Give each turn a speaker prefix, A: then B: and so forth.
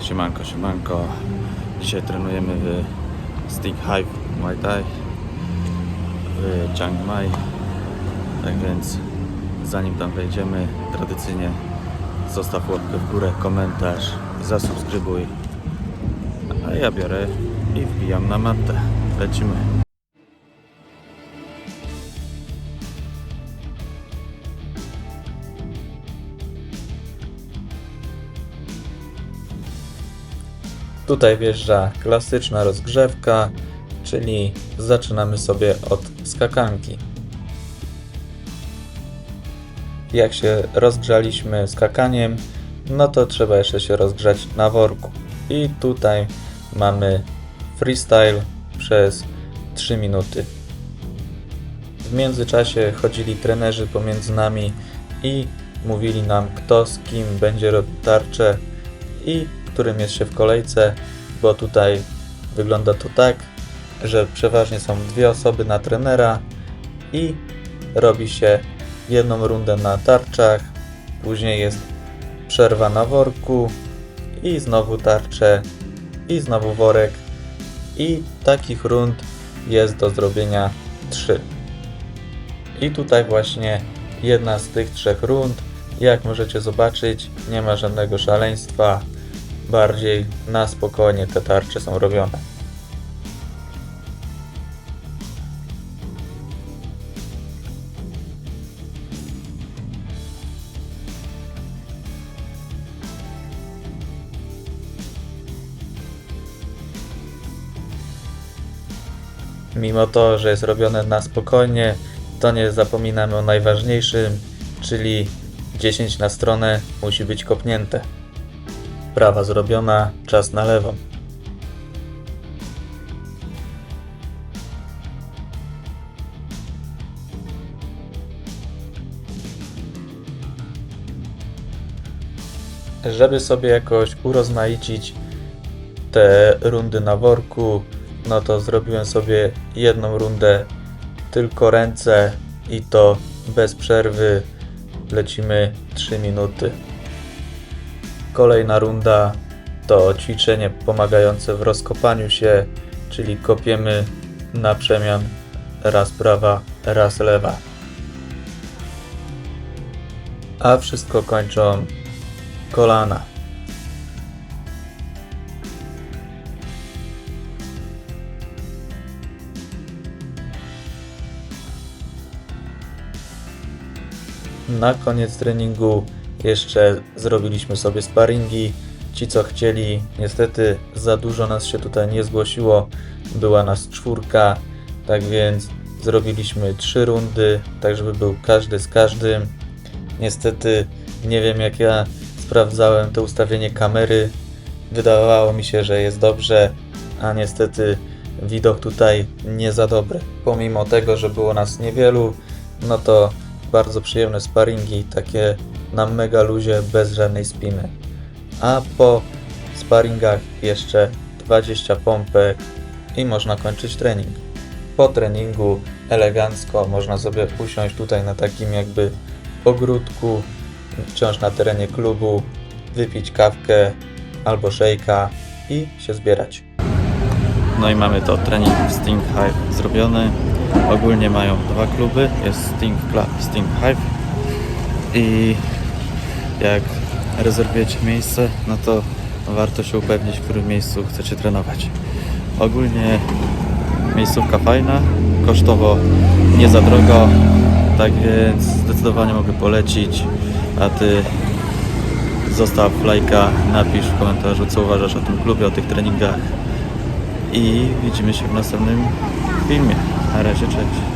A: Siemanko, siemanko. Dzisiaj trenujemy w Stick Hive Muay Thai w Chiang Mai. Tak więc zanim tam wejdziemy, tradycyjnie zostaw łapkę w górę, komentarz, zasubskrybuj. A ja biorę i wbijam na matę. Lecimy. Tutaj wjeżdża klasyczna rozgrzewka, czyli zaczynamy sobie od skakanki. Jak się rozgrzaliśmy skakaniem, no to trzeba jeszcze się rozgrzać na worku. I tutaj mamy freestyle przez 3 minuty. W międzyczasie chodzili trenerzy pomiędzy nami i mówili nam, kto z kim będzie robił tarczę i którym jest się w kolejce, bo tutaj wygląda to tak, że przeważnie są dwie osoby na trenera i robi się jedną rundę na tarczach, później jest przerwa na worku i znowu tarcze i znowu worek i takich rund jest do zrobienia 3. I tutaj właśnie jedna z tych trzech rund. Jak możecie zobaczyć, nie ma żadnego szaleństwa. Bardziej na spokojnie te tarcze są robione. Mimo to, że jest robione na spokojnie, to nie zapominamy o najważniejszym, czyli 10 na stronę musi być kopnięte. Prawa zrobiona, czas na lewą. Żeby sobie jakoś urozmaicić te rundy na worku, no to zrobiłem sobie jedną rundę tylko ręce i to bez przerwy. Lecimy 3 minuty. Kolejna runda to ćwiczenie pomagające w rozkopaniu się, czyli kopiemy na przemian raz prawa, raz lewa. A wszystko kończą kolana. Na koniec treningu jeszcze zrobiliśmy sobie sparingi. Ci co chcieli, niestety za dużo nas się tutaj nie zgłosiło. Była nas czwórka, tak więc zrobiliśmy trzy rundy, tak żeby był każdy z każdym. Niestety nie wiem jak ja sprawdzałem to ustawienie kamery. Wydawało mi się, że jest dobrze, a niestety widok tutaj nie za dobry. Pomimo tego, że było nas niewielu, no to bardzo przyjemne sparingi, takie na mega luzie, bez żadnej spiny. A po sparingach jeszcze 20 pompek i można kończyć trening. Po treningu elegancko można sobie usiąść tutaj na takim jakby ogródku, wciąż na terenie klubu, wypić kawkę albo szejka i się zbierać. No i mamy to trening w Sting Hive zrobiony. Ogólnie mają dwa kluby, jest Sting Club i Sting Hive. I jak rezerwujecie miejsce, no to warto się upewnić, w którym miejscu chcecie trenować. Ogólnie miejscówka fajna, kosztowo nie za drogo, tak więc zdecydowanie mogę polecić, a Ty zostaw lajka, napisz w komentarzu co uważasz o tym klubie, o tych treningach i widzimy się w następnym filmie. Na razie, cześć.